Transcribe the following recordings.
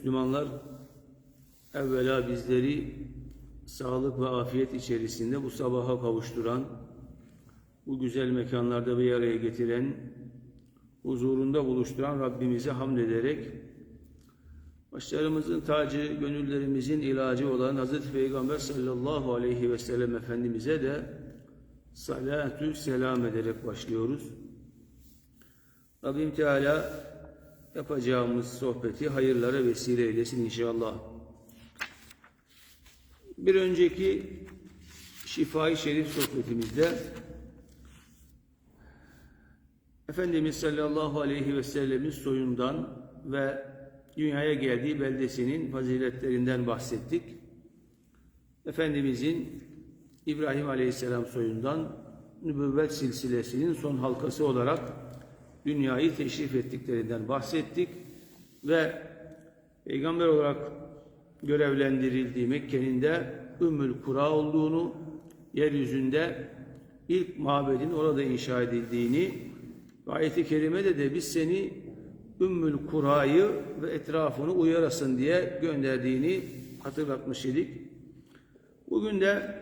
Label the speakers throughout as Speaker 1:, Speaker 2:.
Speaker 1: Müslümanlar evvela bizleri sağlık ve afiyet içerisinde bu sabaha kavuşturan, bu güzel mekanlarda bir araya getiren, huzurunda buluşturan Rabbimize hamd ederek, başlarımızın tacı, gönüllerimizin ilacı olan Hazreti Peygamber sallallahu aleyhi ve sellem Efendimiz'e de salatü selam ederek başlıyoruz. Rabbim Teala yapacağımız sohbeti hayırlara vesile eylesin inşallah. Bir önceki Şifai Şerif sohbetimizde Efendimiz sallallahu aleyhi ve sellemin soyundan ve dünyaya geldiği beldesinin faziletlerinden bahsettik. Efendimizin İbrahim aleyhisselam soyundan nübüvvet silsilesinin son halkası olarak dünyayı teşrif ettiklerinden bahsettik ve peygamber olarak görevlendirildiği Mekke'nin de Ümmül Kura olduğunu, yeryüzünde ilk mabedin orada inşa edildiğini ve ayet-i kerimede de biz seni Ümmül Kura'yı ve etrafını uyarasın diye gönderdiğini hatırlatmış idik. Bugün de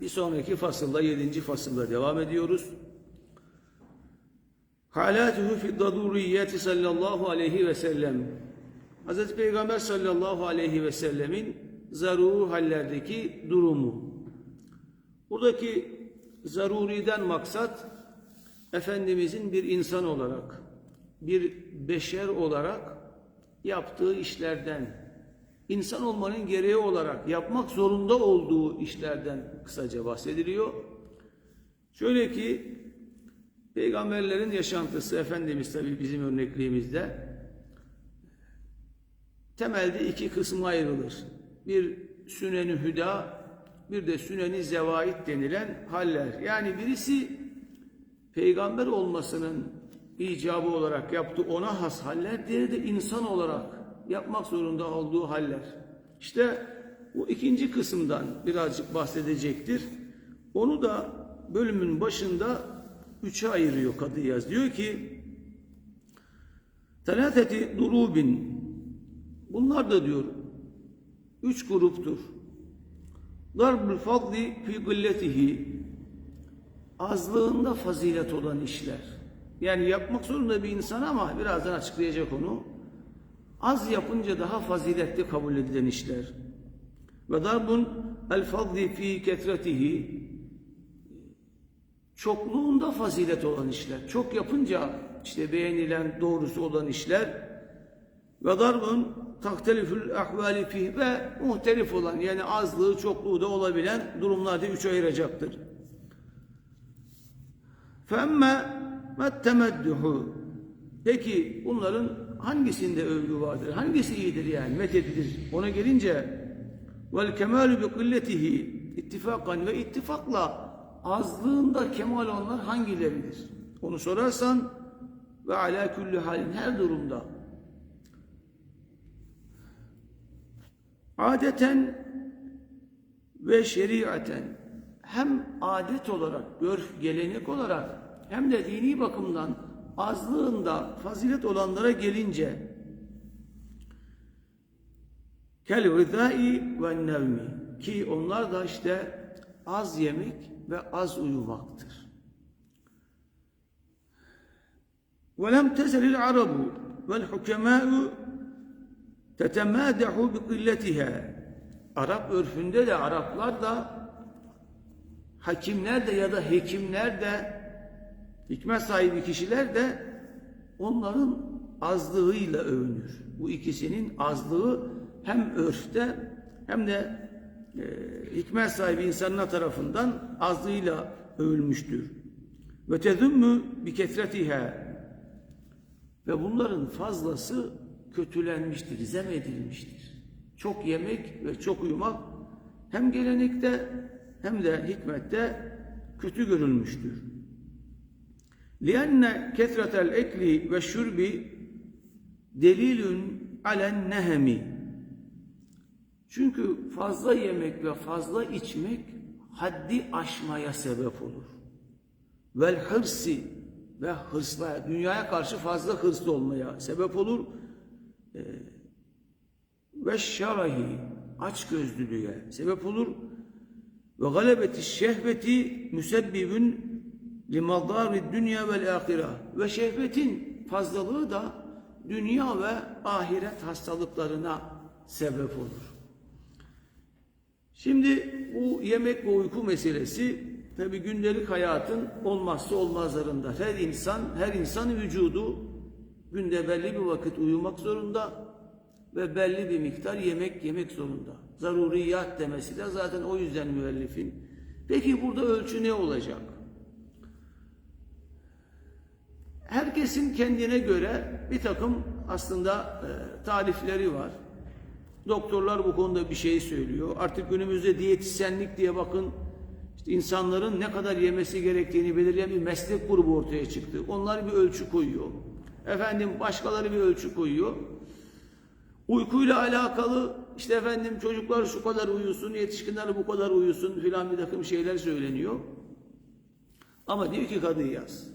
Speaker 1: bir sonraki fasılda, yedinci fasılda devam ediyoruz. Halatuhu fi daruriyeti sallallahu aleyhi ve sellem. Hazreti Peygamber sallallahu aleyhi ve sellemin zaruri hallerdeki durumu. Buradaki zaruriden maksat Efendimizin bir insan olarak, bir beşer olarak yaptığı işlerden, insan olmanın gereği olarak yapmak zorunda olduğu işlerden kısaca bahsediliyor. Şöyle ki Peygamberlerin yaşantısı Efendimiz tabi bizim örnekliğimizde temelde iki kısma ayrılır. Bir süneni hüda, bir de süneni zevait denilen haller. Yani birisi peygamber olmasının icabı olarak yaptığı ona has haller, diğeri de insan olarak yapmak zorunda olduğu haller. İşte bu ikinci kısımdan birazcık bahsedecektir. Onu da bölümün başında üçe ayırıyor Kadıyaz. Diyor ki Telateti durubin Bunlar da diyor üç gruptur. Darbul fadli fi gılletihi azlığında fazilet olan işler. Yani yapmak zorunda bir insan ama birazdan açıklayacak onu. Az yapınca daha faziletli kabul edilen işler. Ve darbun el fadli fi ketretihi çokluğunda fazilet olan işler. Çok yapınca işte beğenilen doğrusu olan işler ve darbun taktelifül ahvali fih ve muhtelif olan yani azlığı çokluğu da olabilen durumlarda üç ayıracaktır. Femme mettemedduhu Peki bunların hangisinde övgü vardır? Hangisi iyidir yani? Methedilir. Ona gelince vel kemalu bi kılletihi ittifakan ve ittifakla azlığında kemal olanlar hangileridir? Onu sorarsan ve ala kulli halin her durumda adeten ve şeriaten hem adet olarak, örf, gelenek olarak hem de dini bakımdan azlığında fazilet olanlara gelince kel ve nevmi ki onlar da işte az yemek ve az uyumaktır. وَلَمْ تَزَلِ الْعَرَبُ وَالْحُكَمَاءُ tetemâdehu bi kılletiha. Arap örfünde de Araplar da hakimler de ya da hekimler de hikmet sahibi kişiler de onların azlığıyla övünür. Bu ikisinin azlığı hem örfte hem de e, hikmet sahibi insanlar tarafından azlığıyla övülmüştür. Ve tezümmü bi kesretiha ve bunların fazlası kötülenmiştir, zem edilmiştir. Çok yemek ve çok uyumak hem gelenekte hem de hikmette kötü görülmüştür. لِأَنَّ كَثْرَةَ الْاَكْلِ وَالشُّرْبِ delilün alen nehemi. çünkü fazla yemek ve fazla içmek haddi aşmaya sebep olur. Vel hırsi ve hırsla dünyaya karşı fazla hırslı olmaya sebep olur. Ee, ve şarahi açgözlülüğe sebep olur ve galebeti şehveti müsebbibün limadari dünya vel ahire ve şehvetin fazlalığı da dünya ve ahiret hastalıklarına sebep olur. Şimdi bu yemek ve uyku meselesi tabi gündelik hayatın olmazsa olmazlarında. Her insan, her insan vücudu günde belli bir vakit uyumak zorunda ve belli bir miktar yemek yemek zorunda. Zaruriyat demesi de zaten o yüzden müellifin. Peki burada ölçü ne olacak? Herkesin kendine göre bir takım aslında e, tarifleri var. Doktorlar bu konuda bir şey söylüyor. Artık günümüzde diyetisyenlik diye bakın işte insanların ne kadar yemesi gerektiğini belirleyen bir meslek grubu ortaya çıktı. Onlar bir ölçü koyuyor. Efendim başkaları bir ölçü koyuyor. Uykuyla alakalı işte efendim çocuklar şu kadar uyusun, yetişkinler bu kadar uyusun filan bir takım şeyler söyleniyor. Ama diyor ki Kadıyyaz,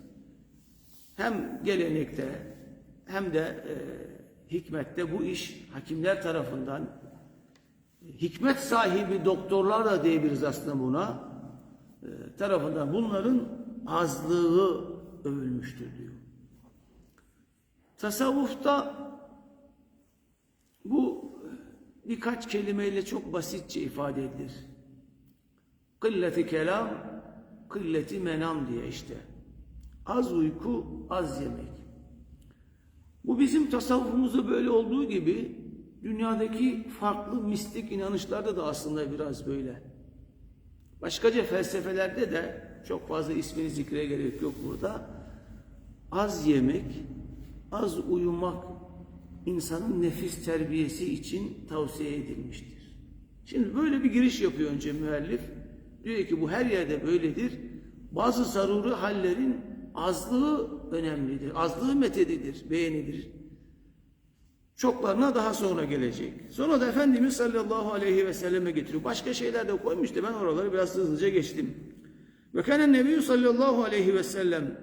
Speaker 1: hem gelenekte hem de e, hikmette bu iş hakimler tarafından hikmet sahibi doktorlar da diyebiliriz aslında buna e, tarafından bunların azlığı övülmüştür diyor. Tasavvufta bu birkaç kelimeyle çok basitçe ifade edilir. Kılleti kelam, kılleti menam diye işte. Az uyku, az yemek. Bu bizim tasavvufumuzda böyle olduğu gibi dünyadaki farklı mistik inanışlarda da aslında biraz böyle. Başkaca felsefelerde de çok fazla ismini zikre gerek yok burada. Az yemek, az uyumak insanın nefis terbiyesi için tavsiye edilmiştir. Şimdi böyle bir giriş yapıyor önce müellif. Diyor ki bu her yerde böyledir. Bazı zaruri hallerin azlığı önemlidir. Azlığı methedilir, beğenilir. Çoklarına daha sonra gelecek. Sonra da Efendimiz sallallahu aleyhi ve selleme getiriyor. Başka şeyler de koymuştu. Ben oraları biraz hızlıca geçtim. Ve kâne nebiyyü sallallahu aleyhi ve sellem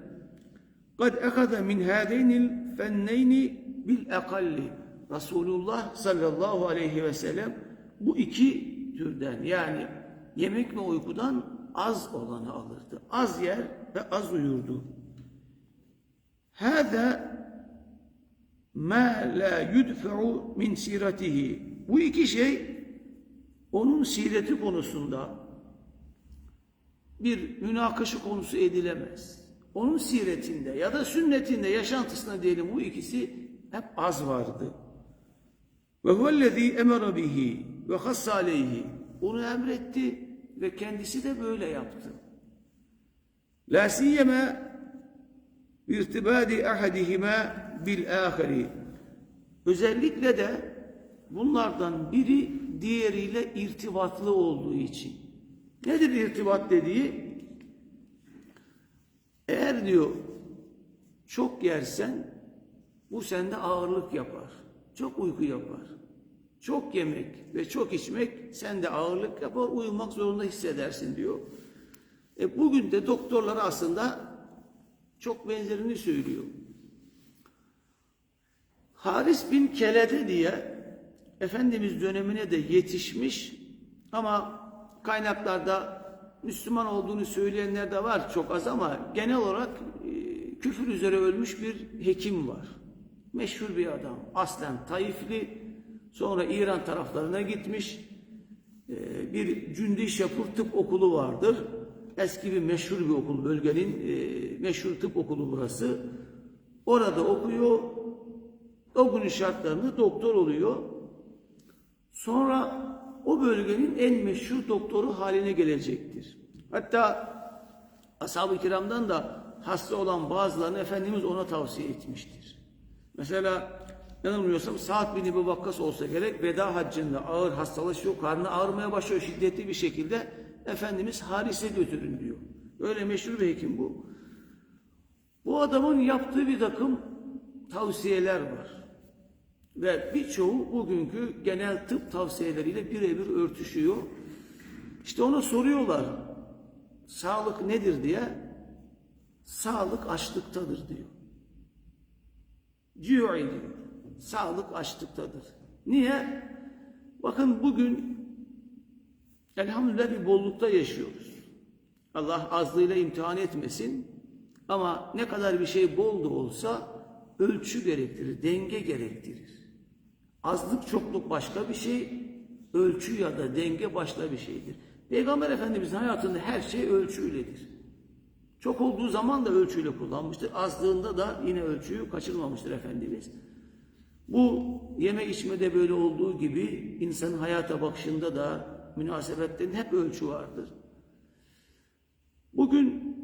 Speaker 1: kad ekade min hâdeynil fenneyni bil ekalli. Resulullah sallallahu aleyhi ve sellem bu iki türden yani yemek ve uykudan az olanı alırdı. Az yer ve az uyurdu. Hâzâ ma la yudfa'u min siratihi. Bu iki şey onun sireti konusunda bir münakaşa konusu edilemez. Onun siretinde ya da sünnetinde, yaşantısında diyelim bu ikisi hep az vardı. Ve huvellezî emere bihi ve hassa aleyhi. Onu emretti ve kendisi de böyle yaptı. La siyeme irtibadi ahadihima bil ahiri. Özellikle de bunlardan biri diğeriyle irtibatlı olduğu için. Nedir irtibat dediği? Eğer diyor çok yersen bu sende ağırlık yapar. Çok uyku yapar. Çok yemek ve çok içmek sende ağırlık yapar, uyumak zorunda hissedersin diyor. E bugün de doktorlar aslında çok benzerini söylüyor. Haris bin Kelede diye Efendimiz dönemine de yetişmiş ama kaynaklarda Müslüman olduğunu söyleyenler de var çok az ama genel olarak e, küfür üzere ölmüş bir hekim var. Meşhur bir adam. Aslen Taifli, sonra İran taraflarına gitmiş. E, bir Cündi Şapur Tıp Okulu vardır. Eski bir meşhur bir okul, bölgenin e, meşhur tıp okulu burası. Orada okuyor, o günün şartlarında doktor oluyor. Sonra o bölgenin en meşhur doktoru haline gelecektir. Hatta ashab-ı kiramdan da hasta olan bazılarını Efendimiz ona tavsiye etmiştir. Mesela yanılmıyorsam Sa'd bin Ebu Vakkas olsa gerek veda haccında ağır hastalaşıyor, karnı ağrımaya başlıyor şiddetli bir şekilde Efendimiz Haris'e götürün diyor. Öyle meşhur bir hekim bu. Bu adamın yaptığı bir takım tavsiyeler var. Ve birçoğu bugünkü genel tıp tavsiyeleriyle birebir örtüşüyor. İşte ona soruyorlar. Sağlık nedir diye. Sağlık açlıktadır diyor. Cü'i diyor. Sağlık açlıktadır. Niye? Bakın bugün elhamdülillah bir bollukta yaşıyoruz. Allah azlığıyla imtihan etmesin. Ama ne kadar bir şey bol da olsa ölçü gerektirir, denge gerektirir. Azlık çokluk başka bir şey, ölçü ya da denge başka bir şeydir. Peygamber Efendimizin hayatında her şey ölçüyledir. Çok olduğu zaman da ölçüyle kullanmıştır. Azlığında da yine ölçüyü kaçırmamıştır Efendimiz. Bu yeme içmede böyle olduğu gibi insanın hayata bakışında da münasebetlerin hep ölçü vardır. Bugün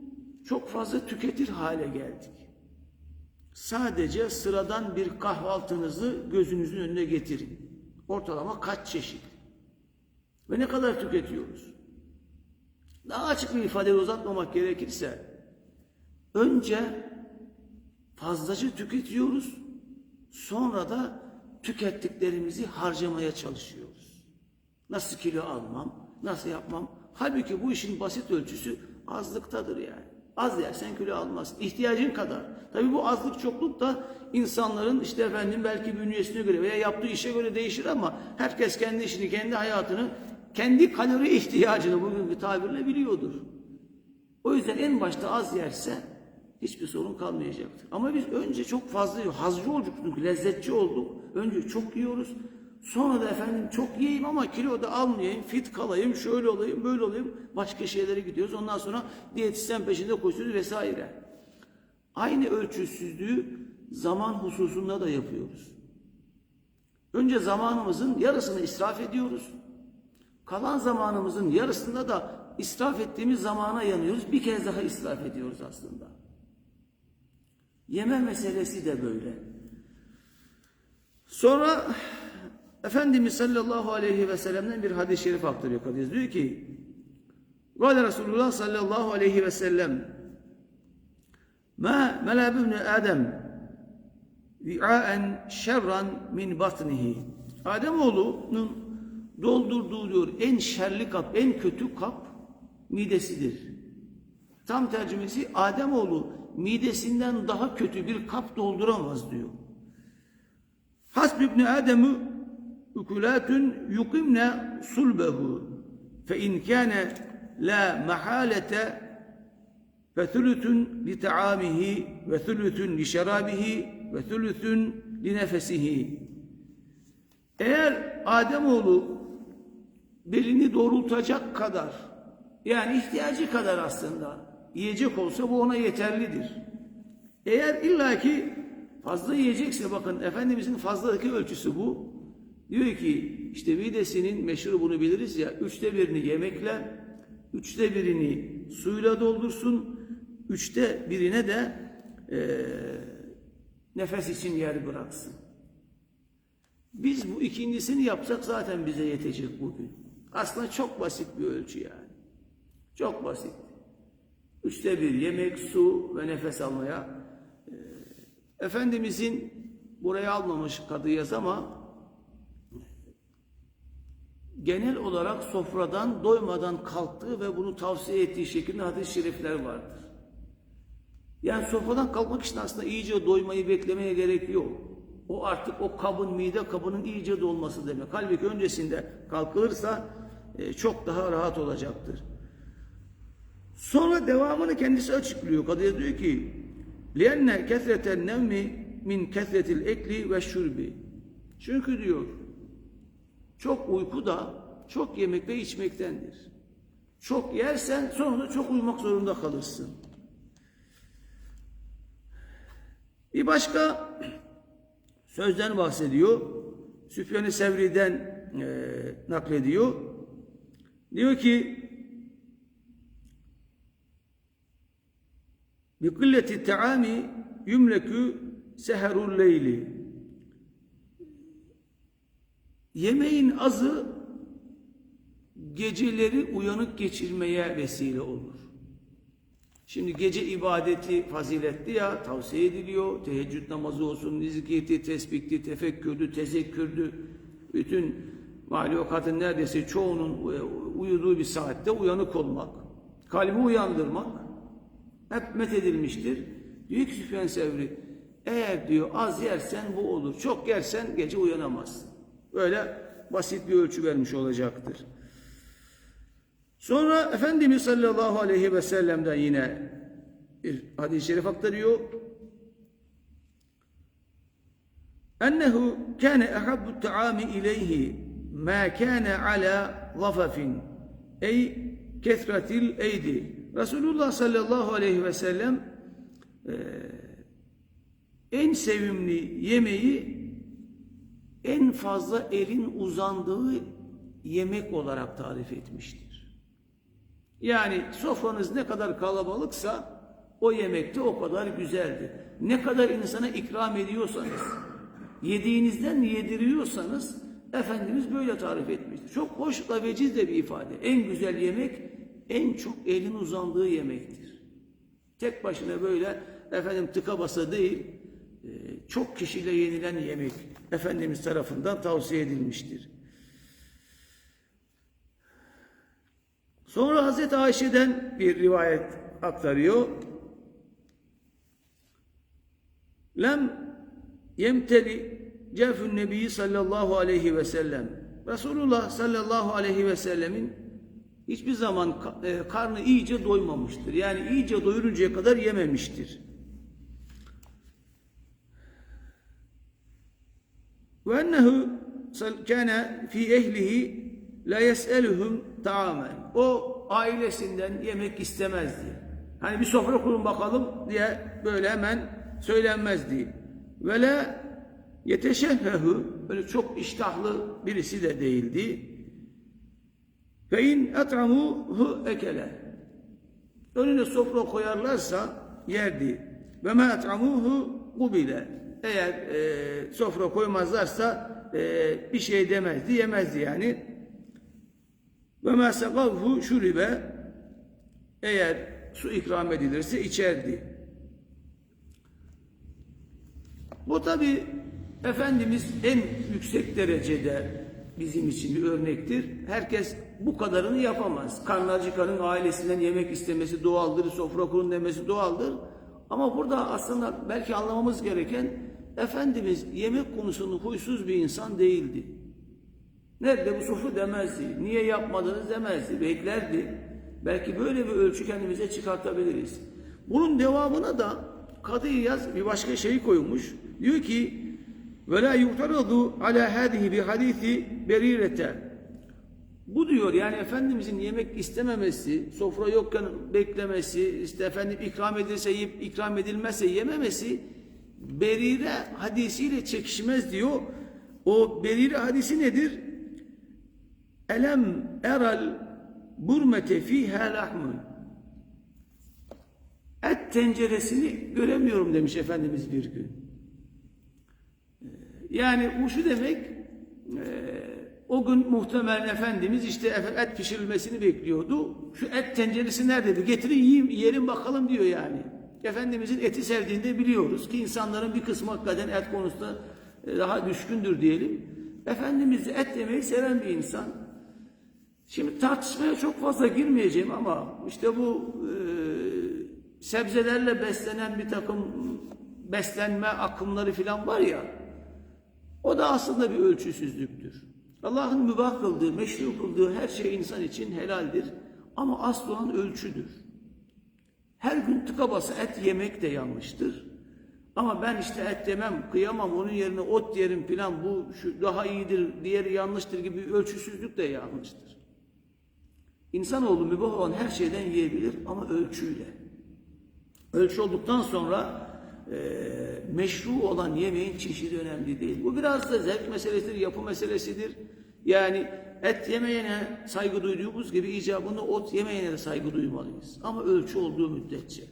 Speaker 1: çok fazla tüketir hale geldik. Sadece sıradan bir kahvaltınızı gözünüzün önüne getirin. Ortalama kaç çeşit? Ve ne kadar tüketiyoruz? Daha açık bir ifade uzatmamak gerekirse önce fazlaca tüketiyoruz sonra da tükettiklerimizi harcamaya çalışıyoruz. Nasıl kilo almam, nasıl yapmam? Halbuki bu işin basit ölçüsü azlıktadır yani. Az yersen kilo almazsın. İhtiyacın kadar. Tabii bu azlık çokluk da insanların işte efendim belki bünyesine göre veya yaptığı işe göre değişir ama herkes kendi işini, kendi hayatını, kendi kalori ihtiyacını bugünkü tabirle biliyordur. O yüzden en başta az yerse hiçbir sorun kalmayacaktır. Ama biz önce çok fazla. Hazcı olduk çünkü lezzetçi olduk. Önce çok yiyoruz. Sonra da efendim çok yiyeyim ama kilo da almayayım, fit kalayım, şöyle olayım, böyle olayım. Başka şeylere gidiyoruz. Ondan sonra diyetisyen peşinde koşuyoruz vesaire. Aynı ölçüsüzlüğü zaman hususunda da yapıyoruz. Önce zamanımızın yarısını israf ediyoruz. Kalan zamanımızın yarısında da israf ettiğimiz zamana yanıyoruz. Bir kez daha israf ediyoruz aslında. Yeme meselesi de böyle. Sonra Efendimiz sallallahu aleyhi ve sellem'den bir hadis-i şerif aktarıyor Kadir. Diyor ki Gale Resulullah sallallahu aleyhi ve sellem Ma melabübnü Adem vi'aen şerran min batnihi Ademoğlu'nun doldurduğu diyor en şerli kap, en kötü kap midesidir. Tam tercümesi Ademoğlu midesinden daha kötü bir kap dolduramaz diyor. Hasb ibn Adem'ü ukulatun yuqimne sulbehu fe in kana la mahalete fe thuluthun li taamihi ve thuluthun li şerabihi ve thuluthun li nefesihi. Eğer Ademoğlu belini doğrultacak kadar yani ihtiyacı kadar aslında yiyecek olsa bu ona yeterlidir. Eğer illaki fazla yiyecekse bakın Efendimizin fazladaki ölçüsü bu. Diyor ki işte midesinin meşhur bunu biliriz ya üçte birini yemekle üçte birini suyla doldursun üçte birine de eee, nefes için yer bıraksın. Biz bu ikincisini yapsak zaten bize yetecek bugün. Aslında çok basit bir ölçü yani. Çok basit. Üçte bir yemek, su ve nefes almaya. Ee, Efendimizin buraya almamış kadıyız ama genel olarak sofradan doymadan kalktığı ve bunu tavsiye ettiği şekilde hadis-i şerifler vardır. Yani sofradan kalkmak için aslında iyice doymayı beklemeye gerek yok. O artık o kabın, mide kabının iyice dolması demek. Halbuki öncesinde kalkılırsa e, çok daha rahat olacaktır. Sonra devamını kendisi açıklıyor. Kadıya diyor ki لِيَنَّ كَثْرَةَ النَّوْمِ min kesretil ekli ve şurbi. Çünkü diyor çok uyku da çok yemek ve içmektendir. Çok yersen sonra çok uyumak zorunda kalırsın. Bir başka sözden bahsediyor. Süfyan-ı Sevri'den e, naklediyor. Diyor ki bi kılleti taami yumlekü seherul Yemeğin azı geceleri uyanık geçirmeye vesile olur. Şimdi gece ibadeti faziletli ya tavsiye ediliyor. Teheccüd namazı olsun, nizikiyeti, tesbihti, tefekkürdü, tezekkürdü. Bütün mahlukatın neredeyse çoğunun uyuduğu bir saatte uyanık olmak. Kalbi uyandırmak hep methedilmiştir. Diyor ki Sevri, eğer diyor az yersen bu olur. Çok yersen gece uyanamazsın. Böyle basit bir ölçü vermiş olacaktır. Sonra Efendimiz sallallahu aleyhi ve sellem'den yine bir hadis-i şerif aktarıyor. Ennehu kâne ehabbu ta'ami ileyhi ma kâne ala zafafin ey kesretil eydi. Resulullah sallallahu aleyhi ve sellem e, en sevimli yemeği en fazla elin uzandığı yemek olarak tarif etmiştir. Yani sofranız ne kadar kalabalıksa o yemekte o kadar güzeldir. Ne kadar insana ikram ediyorsanız, yediğinizden yediriyorsanız Efendimiz böyle tarif etmiştir. Çok hoş ve veciz de bir ifade. En güzel yemek en çok elin uzandığı yemektir. Tek başına böyle efendim tıka basa değil, e, çok kişiyle yenilen yemek Efendimiz tarafından tavsiye edilmiştir. Sonra Hazreti Ayşe'den bir rivayet aktarıyor. Lem yemteli cefün nebi sallallahu aleyhi ve sellem. Resulullah sallallahu aleyhi ve sellemin hiçbir zaman e, karnı iyice doymamıştır. Yani iyice doyuruncaya kadar yememiştir. Ve ennehu kana fi ehlihi la yes'eluhum taamen. O ailesinden yemek istemezdi. Hani bir sofra kurun bakalım diye böyle hemen söylenmezdi. Ve la yeteşehhehu böyle çok iştahlı birisi de değildi. Fe in et'amuhu ekele. Önüne sofra koyarlarsa yerdi. Ve ma et'amuhu kubile. Eğer e, sofra koymazlarsa e, bir şey demezdi, yemezdi yani. Ve ma sekavhu şuribe. Eğer su ikram edilirse içerdi. Bu tabi Efendimiz en yüksek derecede bizim için bir örnektir. Herkes bu kadarını yapamaz. Karnı acıkanın ailesinden yemek istemesi doğaldır, sofra kurun demesi doğaldır. Ama burada aslında belki anlamamız gereken Efendimiz yemek konusunda huysuz bir insan değildi. Nerede bu sofra demezdi. Niye yapmadınız demezdi. Beklerdi. Belki böyle bir ölçü kendimize çıkartabiliriz. Bunun devamına da Kadı yaz bir başka şey koymuş. Diyor ki ve la yu'taradu ala hadihi bi hadisi berirete. Bu diyor yani Efendimizin yemek istememesi, sofra yokken beklemesi, işte efendim ikram edilse yiyip ikram edilmezse yememesi berire hadisiyle çekişmez diyor. O berire hadisi nedir? Elem eral burmete fiha lahmun. Et tenceresini göremiyorum demiş Efendimiz bir gün. Yani bu şu demek, e, o gün muhtemelen Efendimiz işte et pişirilmesini bekliyordu. Şu et tenceresi nerededir? Getirin yiyeyim, yiyelim bakalım diyor yani. Efendimizin eti sevdiğini biliyoruz ki insanların bir kısmı hakikaten et konusunda e, daha düşkündür diyelim. Efendimiz et yemeyi seven bir insan. Şimdi tartışmaya çok fazla girmeyeceğim ama işte bu e, sebzelerle beslenen bir takım beslenme akımları falan var ya o da aslında bir ölçüsüzlüktür. Allah'ın mübah kıldığı, meşru kıldığı her şey insan için helaldir. Ama asıl olan ölçüdür. Her gün tıka basa et yemek de yanlıştır. Ama ben işte et yemem, kıyamam, onun yerine ot yerim filan bu şu daha iyidir, diğeri yanlıştır gibi ölçüsüzlük de yanlıştır. İnsanoğlu mübah olan her şeyden yiyebilir ama ölçüyle. Ölçü olduktan sonra e, meşru olan yemeğin çeşidi önemli değil. Bu biraz da zevk meselesidir, yapı meselesidir. Yani et yemeyene saygı duyduğumuz gibi icabında ot yemeyene de saygı duymalıyız. Ama ölçü olduğu müddetçe.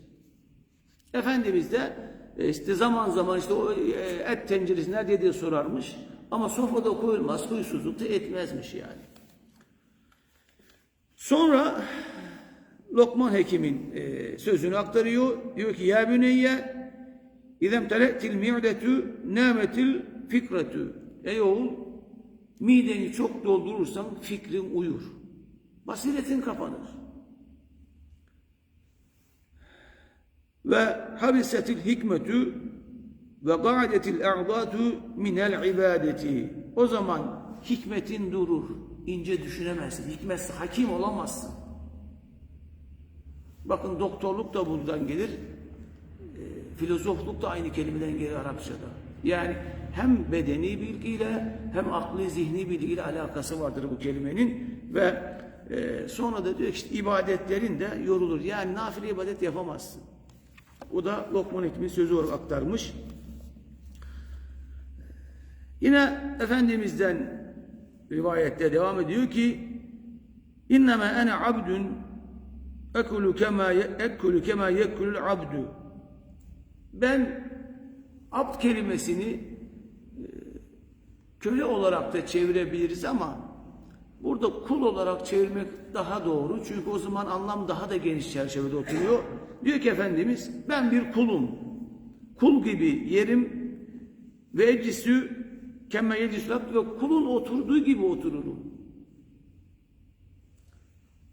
Speaker 1: Efendimiz de e, işte zaman zaman işte o e, et tenceresi nerede diye sorarmış. Ama sofrada koyulmaz, huysuzluk da etmezmiş yani. Sonra Lokman Hekim'in e, sözünü aktarıyor. Diyor ki ya büneyye İzem tele'til mi'detu nâmetil fikretu. Ey oğul mideni çok doldurursan fikrin uyur. Basiretin kapanır. Ve habisetil hikmetu ve ga'detil a'datu minel ibadeti. O zaman hikmetin durur. ince düşünemezsin. Hikmetsiz hakim olamazsın. Bakın doktorluk da buradan gelir. E, filozofluk da aynı kelimeden gelir Arapçada. Yani hem bedeni bilgiyle hem aklı zihni bilgiyle alakası vardır bu kelimenin ve e, sonra da diyor işte ibadetlerin de yorulur. Yani nafile ibadet yapamazsın. O da Lokman Hekim'in sözü olarak aktarmış. Yine Efendimiz'den rivayette devam ediyor ki İnneme ene abdun ekulu kema ekulu kema yekulul abdu ben abd kelimesini köle olarak da çevirebiliriz ama burada kul olarak çevirmek daha doğru. Çünkü o zaman anlam daha da geniş çerçevede oturuyor. Diyor ki Efendimiz ben bir kulum. Kul gibi yerim ve eclisü kemme yeclisü ve kulun oturduğu gibi otururum.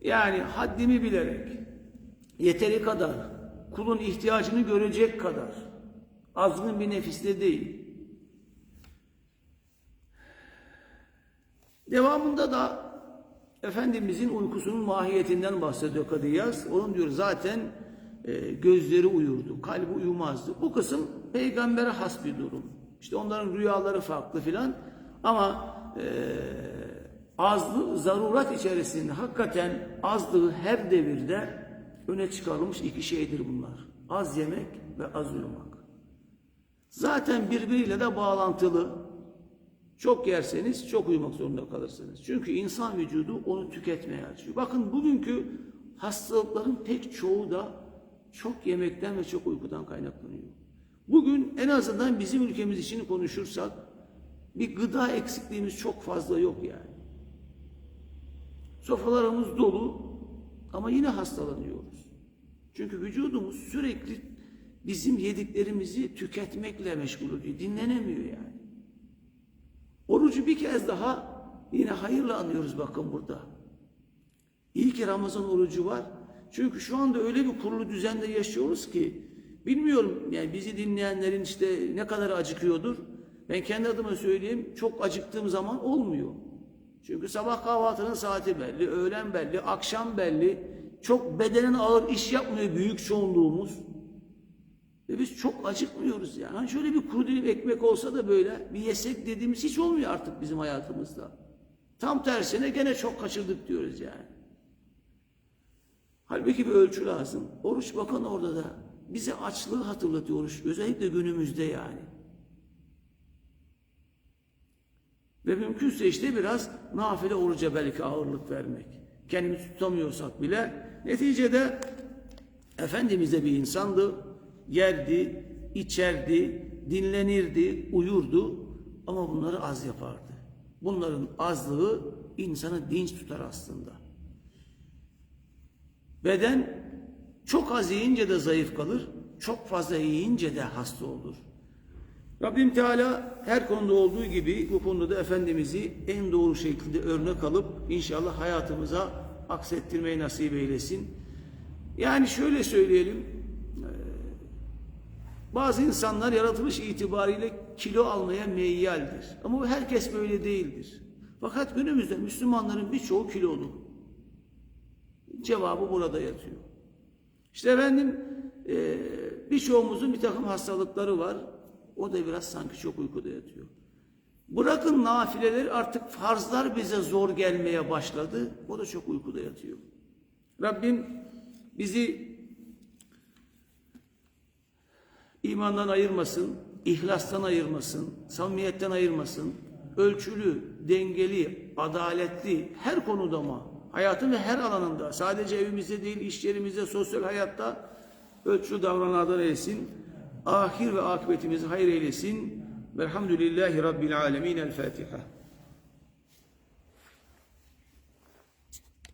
Speaker 1: Yani haddimi bilerek yeteri kadar kulun ihtiyacını görecek kadar azgın bir nefiste değil. Devamında da Efendimizin uykusunun mahiyetinden bahsediyor Kadıyaz. Onun diyor zaten e, gözleri uyurdu, kalbi uyumazdı. Bu kısım peygambere has bir durum. İşte onların rüyaları farklı filan ama e, azlığı zarurat içerisinde hakikaten azlığı her devirde öne çıkarılmış iki şeydir bunlar. Az yemek ve az uyumak. Zaten birbiriyle de bağlantılı. Çok yerseniz çok uyumak zorunda kalırsınız. Çünkü insan vücudu onu tüketmeye açıyor. Bakın bugünkü hastalıkların pek çoğu da çok yemekten ve çok uykudan kaynaklanıyor. Bugün en azından bizim ülkemiz için konuşursak bir gıda eksikliğimiz çok fazla yok yani. Sofralarımız dolu ama yine hastalanıyoruz. Çünkü vücudumuz sürekli bizim yediklerimizi tüketmekle meşgul oluyor. Dinlenemiyor yani. Orucu bir kez daha yine hayırla anıyoruz bakın burada. İyi ki Ramazan orucu var. Çünkü şu anda öyle bir kurulu düzende yaşıyoruz ki bilmiyorum yani bizi dinleyenlerin işte ne kadar acıkıyordur. Ben kendi adıma söyleyeyim çok acıktığım zaman olmuyor. Çünkü sabah kahvaltının saati belli, öğlen belli, akşam belli. Çok bedenen ağır iş yapmıyor büyük çoğunluğumuz. Ve biz çok acıkmıyoruz yani. Hani şöyle bir kuru dilim ekmek olsa da böyle bir yesek dediğimiz hiç olmuyor artık bizim hayatımızda. Tam tersine gene çok kaçırdık diyoruz yani. Halbuki bir ölçü lazım. Oruç bakın orada da bize açlığı hatırlatıyor oruç. Özellikle günümüzde yani. Ve mümkünse işte biraz nafile oruca belki ağırlık vermek. Kendimizi tutamıyorsak bile neticede Efendimiz de bir insandı. Yerdi, içerdi, dinlenirdi, uyurdu ama bunları az yapardı. Bunların azlığı insanı dinç tutar aslında. Beden çok az yiyince de zayıf kalır, çok fazla yiyince de hasta olur. Rabbim Teala her konuda olduğu gibi bu konuda da Efendimiz'i en doğru şekilde örnek alıp inşallah hayatımıza aksettirmeyi nasip eylesin. Yani şöyle söyleyelim, bazı insanlar yaratılış itibariyle kilo almaya meyyaldir. Ama herkes böyle değildir. Fakat günümüzde Müslümanların birçoğu kilolu. Cevabı burada yatıyor. İşte efendim e, birçoğumuzun bir takım hastalıkları var. O da biraz sanki çok uykuda yatıyor. Bırakın nafileleri artık farzlar bize zor gelmeye başladı. O da çok uykuda yatıyor. Rabbim bizi imandan ayırmasın, ihlastan ayırmasın, samimiyetten ayırmasın. Ölçülü, dengeli, adaletli her konuda ama hayatın ve her alanında sadece evimizde değil iş yerimizde, sosyal hayatta ölçülü davrananlardan eylesin. Ahir ve akıbetimizi hayır eylesin. Velhamdülillahi Rabbil alemin. El Fatiha.